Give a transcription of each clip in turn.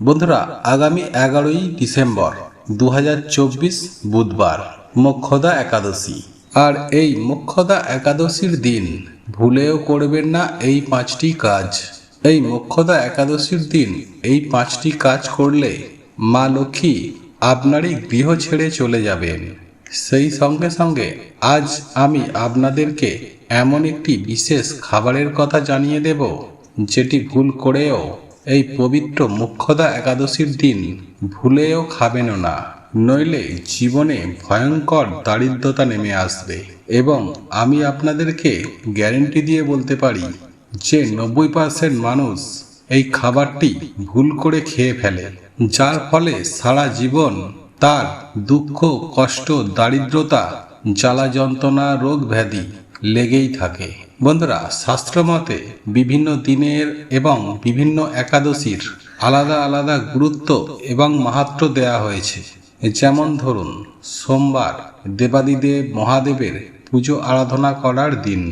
বন্ধুরা, আগামী এগারোই ডিসেম্বর দু হাজার চব্বিশ বুধবার মোক্ষদা একাদশী। আর এই মোক্ষদা একাদশীর দিন ভুলেও করবেন না এই পাঁচটি কাজ। এই মোক্ষদা একাদশীর দিন এই পাঁচটি কাজ করলে মা লক্ষ্মী আপনারই গৃহ ছেড়ে চলে যাবেন। সেই সঙ্গে সঙ্গে আজ আমি আপনাদেরকে এমন একটি বিশেষ খাবারের কথা জানিয়ে দেব, যেটি ভুল করেও এই পবিত্র মুখ্যদা একাদশীর দিন ভুলেও খাবেনও না, নইলে জীবনে ভয়ঙ্কর দারিদ্রতা নেমে আসবে। এবং আমি আপনাদেরকে গ্যারেন্টি দিয়ে বলতে পারি যে নব্বই পার্সেন্ট মানুষ এই খাবারটি ভুল করে খেয়ে ফেলে, যার ফলে সারা জীবন তার দুঃখ, কষ্ট, দারিদ্রতা, জ্বালা যন্ত্রণা, রোগ ব্যাধি লেগেই থাকে। বন্ধুরা, শাস্ত্রমতে বিভিন্ন দিনের এবং বিভিন্ন একাদশীর আলাদা আলাদা গুরুত্ব এবং মাহাত্ম দেয়া হয়েছে। যেমন ধরুন, সোমবার দেবাদিদেব মহাদেবের পুজো আরাধনা করার দিন,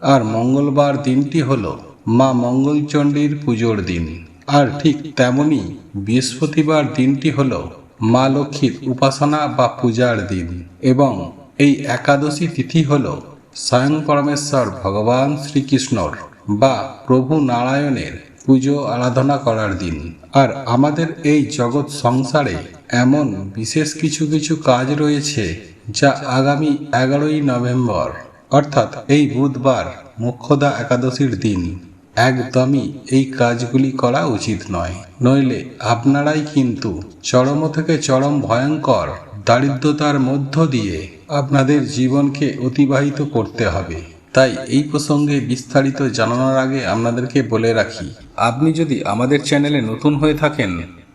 আর মঙ্গলবার দিনটি হল মা মঙ্গলচণ্ডীর পুজোর দিন। আর ঠিক তেমনি বৃহস্পতিবার দিনটি হল মা লক্ষ্মীর উপাসনা বা পূজার দিন। এবং এই একাদশী তিথি হল স্বয়ং পরমেশ্বর ভগবান শ্রীকৃষ্ণর বা প্রভু নারায়ণের পুজো আরাধনা করার দিন। আর আমাদের এই জগৎ সংসারে এমন বিশেষ কিছু কিছু কাজ রয়েছে যা আগামী এগারোই নভেম্বর, অর্থাৎ এই বুধবার মুখ্যদা একাদশীর দিন। একদমই এই কাজগুলি করা উচিত নয়। নইলে আপনারাই কিন্তু চরম থেকে চরম ভয়ঙ্কর দারিদ্রতার মধ্য দিয়ে আপনাদের জীবনকে অতিবাহিত করতে হবে। তাই এই প্রসঙ্গে বিস্তারিত জানানোর আগে আপনাদেরকে বলে রাখি, আপনি যদি আমাদের চ্যানেলে নতুন হয়ে থাকেন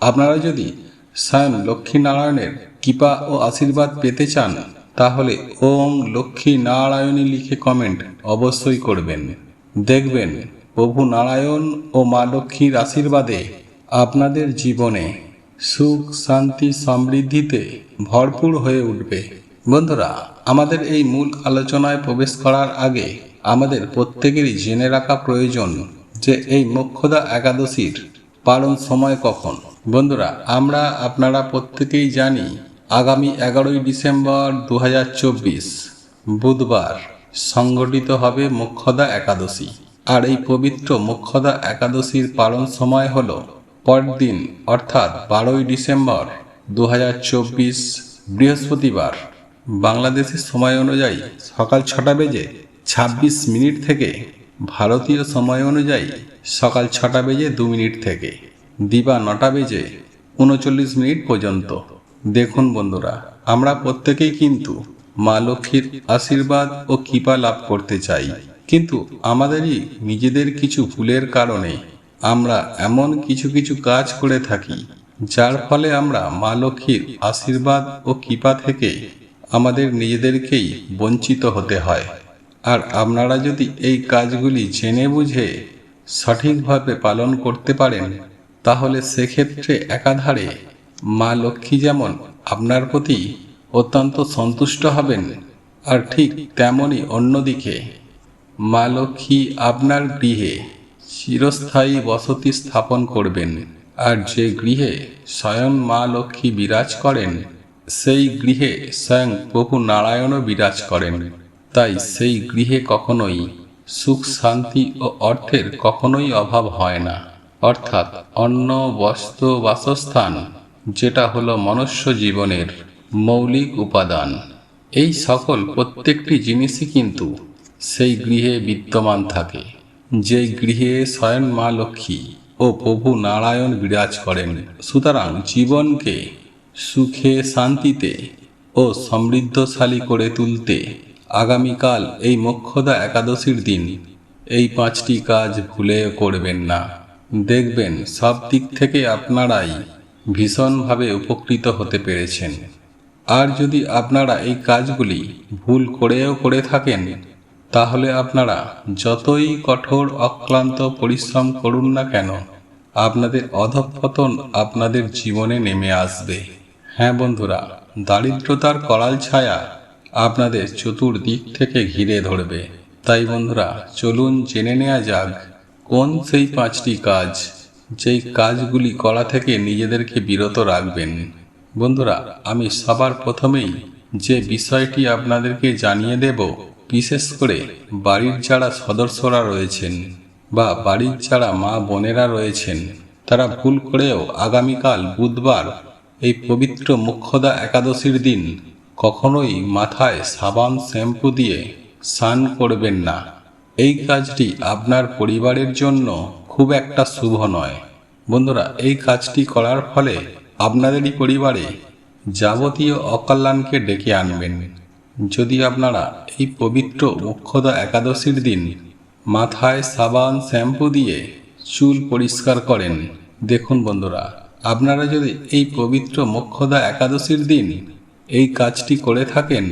আপনারা যদি স্বয়ং লক্ষ্মীনারায়ণের কৃপা ও আশীর্বাদ পেতে চান, তাহলে ওম লক্ষ্মী নারায়ণী লিখে কমেন্ট অবশ্যই করবেন। দেখবেন প্রভু নারায়ণ ও মা লক্ষ্মীর আশীর্বাদে আপনাদের জীবনে সুখ, শান্তি, সমৃদ্ধিতে ভরপুর হয়ে উঠবে। বন্ধুরা, আমাদের এই মূল আলোচনায় প্রবেশ করার আগে আমাদের প্রত্যেকেরই জেনে রাখা প্রয়োজন যে এই মোক্ষদা একাদশীর পালন সময় কখন। বন্ধুরা, আমরা আপনারা প্রত্যেকেই জানি আগামী এগারোই ডিসেম্বর দু হাজার চব্বিশ বুধবার সংগঠিত হবে মোক্ষদা একাদশী। আর এই পবিত্র মোক্ষদা একাদশীর পালন সময় হল পরদিন, অর্থাৎ বারোই ডিসেম্বর দু হাজার চব্বিশ বৃহস্পতিবার। বাংলাদেশের সময় অনুযায়ী সকাল ছটা বেজে ছাব্বিশ মিনিট থেকে, ভারতীয় সময় অনুযায়ী সকাল ছটা বেজে দু মিনিট থেকে। দিবা নটা বেজে উনচল্লিশ মিনিট পর্যন্ত। দেখুন বন্ধুরা, আমরা প্রত্যেকেই কিন্তু মা লক্ষ্মীর আশীর্বাদ ও কৃপা লাভ করতে চাই। কিন্তু আমাদেরই নিজেদের কিছু ভুলের কারণে আমরা এমন কিছু কিছু কাজ করে থাকি, যার ফলে আমরা মা লক্ষ্মীর আশীর্বাদ ও কৃপা থেকে আমাদের নিজেদেরকেই বঞ্চিত হতে হয়। আর আপনারা যদি এই কাজগুলি জেনে বুঝে সঠিকভাবে পালন করতে পারেন তাহলে সেক্ষেত্রে একাধারে মা লক্ষ্মী যেমন আপনার প্রতি অত্যন্ত সন্তুষ্ট হবেন, আর ঠিক তেমনই অন্যদিকে মা লক্ষ্মী আপনার গৃহে চিরস্থায়ী বসতি স্থাপন করবেন, আর যে গৃহে স্বয়ং মা লক্ষ্মী বিরাজ করেন, সেই গৃহে স্বয়ং প্রভু নারায়ণও বিরাজ করেন। তাই সেই গৃহে কখনোই সুখ, শান্তি ও অর্থের কখনোই অভাব হয় না। অর্থাৎ অন্ন বস্ত্র বাসস্থান, যেটা হলো মনুষ্য জীবনের মৌলিক উপাদান। এই সকল প্রত্যেকটি জিনিসই কিন্তু সেই গৃহে বিদ্যমান থাকে, যে গৃহে স্বয়ং মা লক্ষ্মী ও প্রভু নারায়ণ বিরাজ করেন। সুতরাং জীবনকে সুখে, শান্তিতে ও সমৃদ্ধশালী করে তুলতে আগামীকাল এই মোক্ষদা একাদশীর দিন এই পাঁচটি কাজ ভুলে করবেন না। দেখবেন সব দিক থেকে আপনারাই ভীষণভাবে উপকৃত হতে পেরেছেন। আর যদি আপনারা এই কাজগুলি ভুল করেও করে থাকেন, তাহলে আপনারা যতই কঠোর, অক্লান্ত পরিশ্রম করুন না কেন, আপনাদের অধঃপতন আপনাদের জীবনে নেমে আসবে। হ্যাঁ বন্ধুরা, দারিদ্রতার করাল ছায়া আপনাদের চতুর্দিক থেকে ঘিরে ধরবে। তাই বন্ধুরা, চলুন জেনে নেওয়া যাক কোন সেই পাঁচটি কাজ যেই কাজগুলি করা থেকে নিজেদেরকে বিরত রাখবেন? বন্ধুরা, আমি সবার প্রথমেই যে বিষয়টি আপনাদেরকে জানিয়ে দেব, বিশেষ করে বাড়ির যারা সদস্যরা রয়েছেন বা বাড়ির যারা মা বোনেরা রয়েছেন, তারা ভুল করেও আগামীকাল বুধবার এই পবিত্র মুখ্যদা একাদশীর দিন কখনোই মাথায় সাবান শ্যাম্পু দিয়ে স্নান করবেন না। এই কাজটি আপনার পরিবারের জন্য খুব একটা শুভ নয়। বন্ধুরা, এই কাজটি করার ফলে আপনাদেরই পরিবারে যাবতীয় অকল্যাণকে ডেকে আনবেন। যদি আপনারা এই পবিত্র মুখ্যদা একাদশীর দিন মাথায় সাবান, শ্যাম্পু দিয়ে চুল পরিষ্কার করেন, দেখুন বন্ধুরা, আপনারা যদি এই পবিত্র মোক্ষদা একাদশীর দিন এই কাজটি করে থাকেন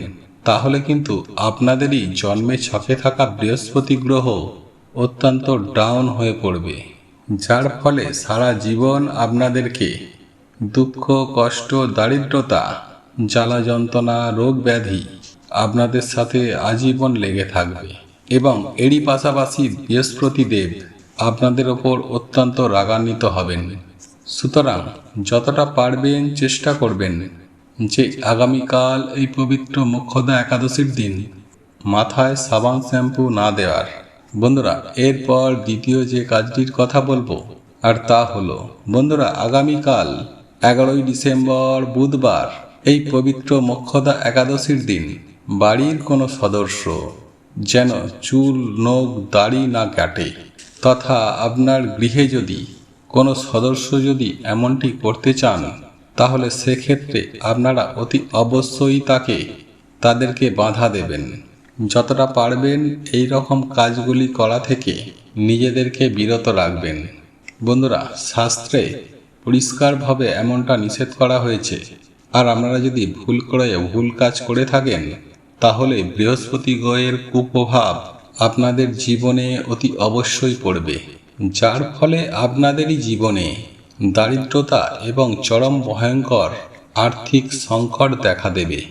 তাহলে কিন্তু আপনাদেরই জন্মে ছকে থাকা বৃহস্পতি গ্রহ অত্যন্ত ডাউন হয়ে পড়বে, যার ফলে সারা জীবন আপনাদেরকে দুঃখ, কষ্ট, দারিদ্রতা, জ্বালা যন্ত্রণা, রোগ ব্যাধি আপনাদের সাথে আজীবন লেগে থাকবে এবং এরই পাশাপাশি বৃহস্পতি দেব আপনাদের ওপর অত্যন্ত রাগান্বিত হবেন। সুতরাং যতটা পারবেন চেষ্টা করবেন। যে আগামীকাল এই পবিত্র মুখ্যদা একাদশীর দিন মাথায় সাবান শ্যাম্পু না দেওয়ার। বন্ধুরা, এরপর দ্বিতীয় যে কাজটির কথা বলব, আর তা হলো, বন্ধুরা, আগামীকাল এগারোই ডিসেম্বর বুধবার এই পবিত্র মোক্ষদা একাদশীর দিন বাড়ির কোনো সদস্য যেন চুল, নখ, দাড়ি না কাটে, তথা আপনার গৃহে যদি কোনো সদস্য যদি এমনটি করতে চান তাহলে সেক্ষেত্রে আপনারা অতি অবশ্যই তাকে, তাদেরকে বাধা দেবেন। যতটা পারবেন এই রকম কাজগুলি করা থেকে নিজেদেরকে বিরত রাখবেন। বন্ধুরা, শাস্ত্রে পরিষ্কারভাবে এমনটা নিষেধ করা হয়েছে। আর আপনারা যদি ভুল করে ভুল কাজ করে থাকেন, তাহলে বৃহস্পতি গ্রহের কুপ্রভাব আপনাদের জীবনে অতি অবশ্যই পড়বে। যার ফলে আপনাদেরই জীবনে দারিদ্রতা এবং চরম ভয়ঙ্কর আর্থিক সংকট দেখা দেবে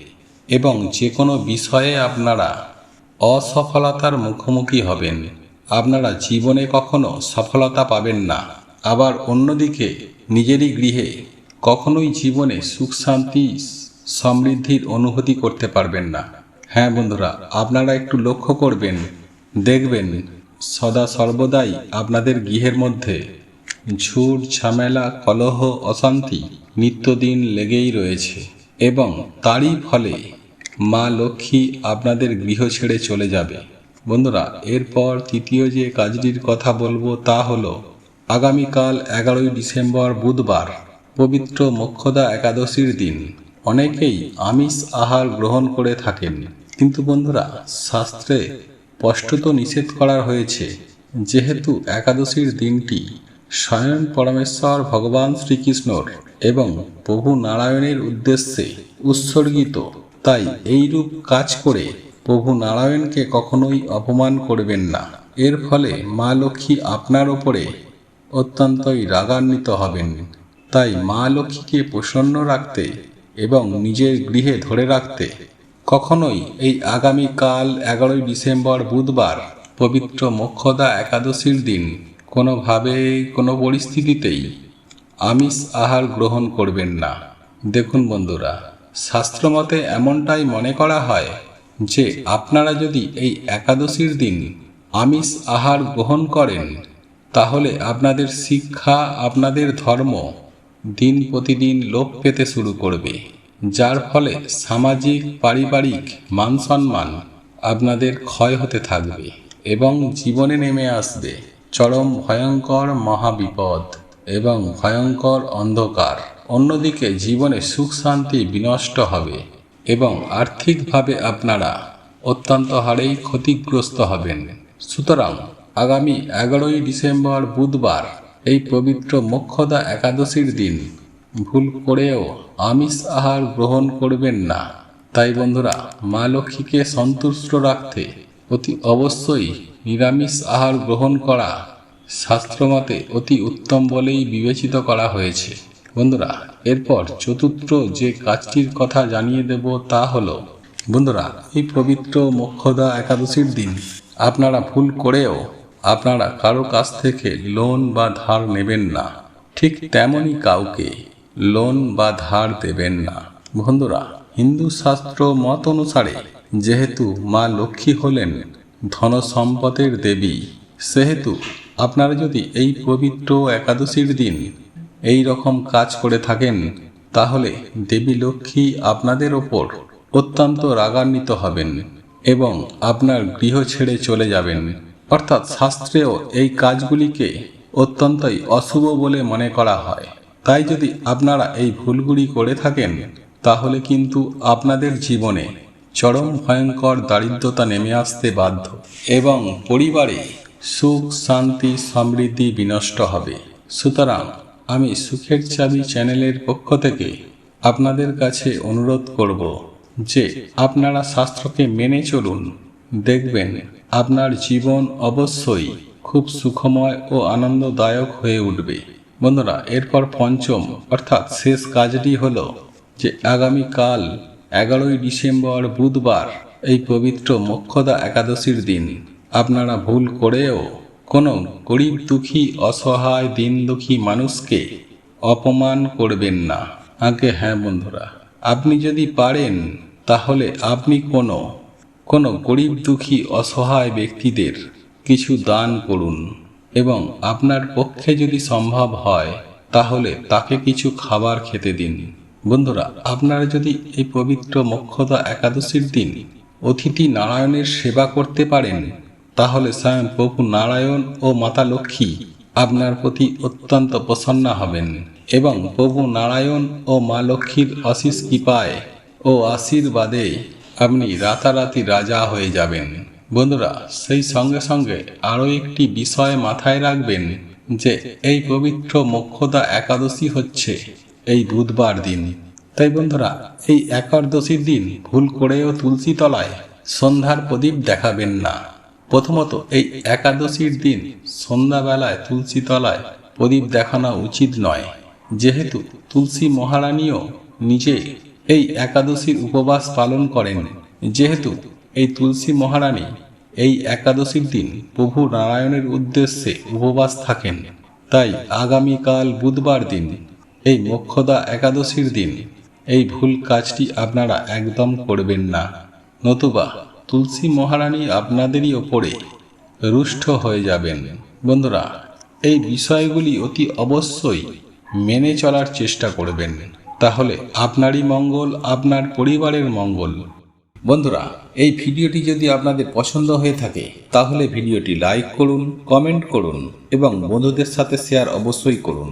এবং যে কোনো বিষয়ে আপনারা অসফলতার মুখোমুখি হবেন। আপনারা জীবনে কখনো সফলতা পাবেন না। আবার অন্যদিকে, নিজেরই গৃহে কখনোই জীবনে সুখ, শান্তি, সমৃদ্ধির অনুভূতি করতে পারবেন না। হ্যাঁ বন্ধুরা, আপনারা একটু লক্ষ্য করবেন, দেখবেন সদা সর্বদাই আপনাদের গৃহের মধ্যে ঝুট ঝামেলা, কলহ, অশান্তি নিত্যদিন লেগেই রয়েছে এবং তারই ফলে মা লক্ষ্মী আপনাদের গৃহ ছেড়ে চলে যাবে। বন্ধুরা, এরপর তৃতীয় যে কাজটির কথা বলব তা হলো, আগামীকাল এগারোই ডিসেম্বর বুধবার, পবিত্র মোক্ষদা একাদশীর দিন। অনেকেই আমিষ আহার গ্রহণ করে থাকেন। কিন্তু বন্ধুরা, শাস্ত্রে স্পষ্টত নিষেধ করা হয়েছে, যেহেতু একাদশীর দিনটি স্বয়ং পরমেশ্বর ভগবান শ্রীকৃষ্ণর এবং প্রভু নারায়ণের উদ্দেশ্যে উৎসর্গিত। তাই এইরূপ কাজ করে প্রভু নারায়ণকে কখনোই অপমান করবেন না। এর ফলে মা লক্ষ্মী আপনার ওপরে অত্যন্তই রাগান্বিত হবেন। তাই মা লক্ষ্মীকে প্রসন্ন রাখতে এবং নিজের গৃহে ধরে রাখতে কখনোই এই আগামীকাল এগারোই ডিসেম্বর বুধবার পবিত্র মোক্ষদা একাদশীর দিন কোনোভাবে, কোনো পরিস্থিতিতেই আমিষ আহার গ্রহণ করবেন না। দেখুন বন্ধুরা, শাস্ত্রমতে এমনটাই মনে করা হয় যে, আপনারা যদি এই একাদশীর দিন আমিষ আহার গ্রহণ করেন, তাহলে আপনাদের শিক্ষা, আপনাদের ধর্ম দিন প্রতিদিন লোপ পেতে শুরু করবে। যার ফলে সামাজিক, পারিবারিক মান সম্মান আপনাদের ক্ষয় হতে থাকবে এবং জীবনে নেমে আসবে। চরম ভয়ঙ্কর মহাবিপদ এবং ভয়ঙ্কর অন্ধকার। অন্যদিকে জীবনে সুখ শান্তি বিনষ্ট হবে এবং আর্থিকভাবে আপনারা অত্যন্ত হারেই ক্ষতিগ্রস্ত হবেন। সুতরাং আগামী এগারোই ডিসেম্বর বুধবার এই পবিত্র মোক্ষদা একাদশীর দিন, ভুল করেও আমিষ আহার গ্রহণ করবেন না। তাই বন্ধুরা, মা লক্ষ্মীকে সন্তুষ্ট রাখতে অতি অবশ্যই নিরামিষ আহার গ্রহণ করা শাস্ত্রমতে অতি উত্তম বলেই বিবেচিত করা হয়েছে। বন্ধুরা, এরপর চতুর্থ যে কাজটির কথা জানিয়ে দেব তা হলো, বন্ধুরা, এই পবিত্র মোক্ষদা একাদশীর দিন। আপনারা ভুল করেও আপনারা কারও কাছ থেকে লোন বা ধার নেবেন না। ঠিক তেমনই কাউকে লোন বা ধার দেবেন না। বন্ধুরা, হিন্দু শাস্ত্র মত অনুসারে যেহেতু মা লক্ষ্মী হলেন ধন সম্পদের দেবী, সেহেতু আপনারা যদি এই পবিত্র একাদশীর দিন এই রকম কাজ করে থাকেন, তাহলে দেবী লক্ষ্মী আপনাদের ওপর অত্যন্ত রাগান্বিত হবেন এবং আপনার গৃহ ছেড়ে চলে যাবেন। অর্থাৎ শাস্ত্রেও এই কাজগুলিকে অত্যন্তই অশুভ বলে মনে করা হয়। তাই যদি আপনারা এই ভুলগুলি করে থাকেন, তাহলে কিন্তু আপনাদের জীবনে চরম ভয়ঙ্কর দারিদ্রতা নেমে আসতে বাধ্য। এবং পরিবারে সুখ, শান্তি, সমৃদ্ধি বিনষ্ট হবে। সুতরাং আমি সুখের চাবি চ্যানেলের পক্ষ থেকে আপনাদের কাছে অনুরোধ করব যে আপনারা শাস্ত্রকে মেনে চলুন। দেখবেন আপনার জীবন অবশ্যই খুব সুখময় ও আনন্দদায়ক হয়ে উঠবে। বন্ধুরা, এরপর পঞ্চম, অর্থাৎ শেষ কাজটি হলো যে আগামীকাল এগারোই ডিসেম্বর বুধবার, এই পবিত্র মোক্ষদা একাদশীর দিন। আপনারা ভুল করেও কোনো গরিব দুঃখী, অসহায়, দিন দুঃখী মানুষকে অপমান করবেন না। আগে হ্যাঁ বন্ধুরা, আপনি যদি পারেন, তাহলে আপনি কোনো কোনো গরিব দুঃখী, অসহায় ব্যক্তিদের কিছু দান করুন এবং আপনার পক্ষে যদি সম্ভব হয়, তাহলে তাকে কিছু খাবার খেতে দিন। বন্ধুরা, আপনারা যদি এই পবিত্র মোক্ষদা একাদশীর দিন অতিথি নারায়ণের সেবা করতে পারেন, তাহলে স্বয়ং প্রভু নারায়ণ ও মাতা লক্ষ্মী আপনার প্রতি অত্যন্ত প্রসন্ন হবেন এবং প্রভু নারায়ণ ও মা লক্ষ্মীর অশিস কৃপায় ও আশীর্বাদে আপনি রাতারাতি রাজা হয়ে যাবেন। বন্ধুরা, সেই সঙ্গে সঙ্গে আরও একটি বিষয় মাথায় রাখবেন যে, এই পবিত্র মোক্ষদা একাদশী হচ্ছে এই বুধবার দিন। তাই বন্ধুরা, এই একাদশীর দিন ভুল করেও তুলসী তলায় সন্ধ্যার প্রদীপ দেখাবেন না। প্রথমত, এই একাদশীর দিন সন্ধ্যাবেলায় তুলসী তলায় প্রদীপ দেখানো উচিত নয়। যেহেতু তুলসী মহারানীও নিজে এই একাদশীর উপবাস পালন করেন। যেহেতু এই তুলসী মহারানী এই একাদশীর দিন প্রভু নারায়ণের উদ্দেশ্যে উপবাস থাকেন। তাই আগামীকাল বুধবার দিন এই মোক্ষদা একাদশীর দিন। এই ভুল কাজটি আপনারা একদম করবেন না। নতুবা, তুলসী মহারানী আপনাদেরই ওপরে রুষ্ট হয়ে যাবেন। বন্ধুরা, এই বিষয়গুলি অতি অবশ্যই মেনে চলার চেষ্টা করবেন। তাহলে আপনারই মঙ্গল, আপনার পরিবারের মঙ্গল। বন্ধুরা, এই ভিডিওটি যদি আপনাদের পছন্দ হয়ে থাকে, তাহলে ভিডিওটি লাইক করুন, কমেন্ট করুন এবং বন্ধুদের সাথে শেয়ার অবশ্যই করুন।